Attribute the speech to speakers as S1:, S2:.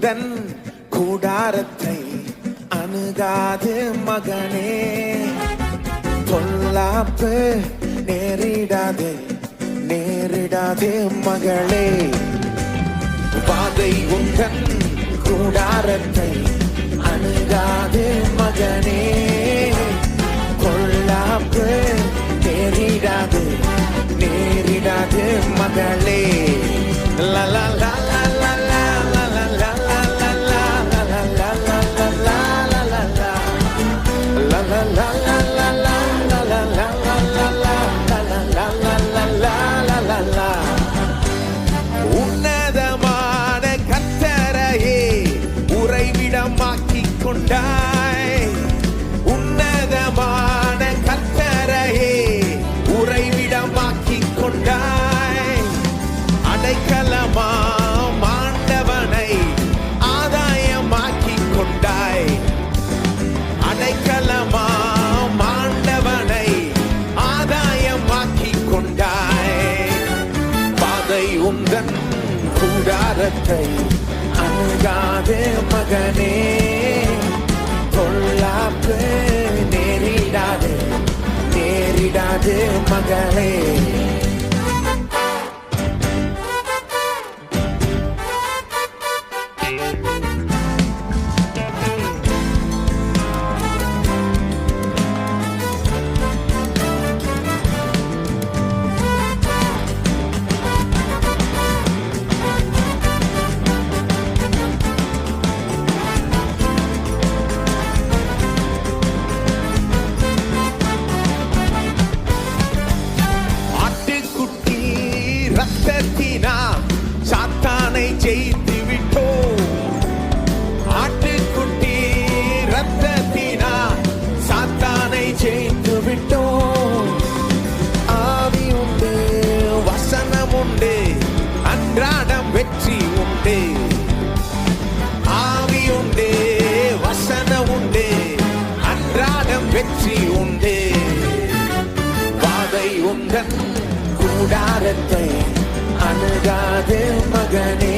S1: உந்தன் கூடாரத்தை அணுகாது மகனே. பொல்லாப்பு நேரிடாது நேரிடாது மகளே. பாதை உந்தன் கூடாரத்தை அணுகாது மகனே. பாரத்தை அணுகாதே மகனே கொல்லாப்பு நேரிடாதே நேரிடாதே மகளே. ஆசி உண்டு. வாதை உந்தன் கூடாரத்தை அணுகாது மகனே.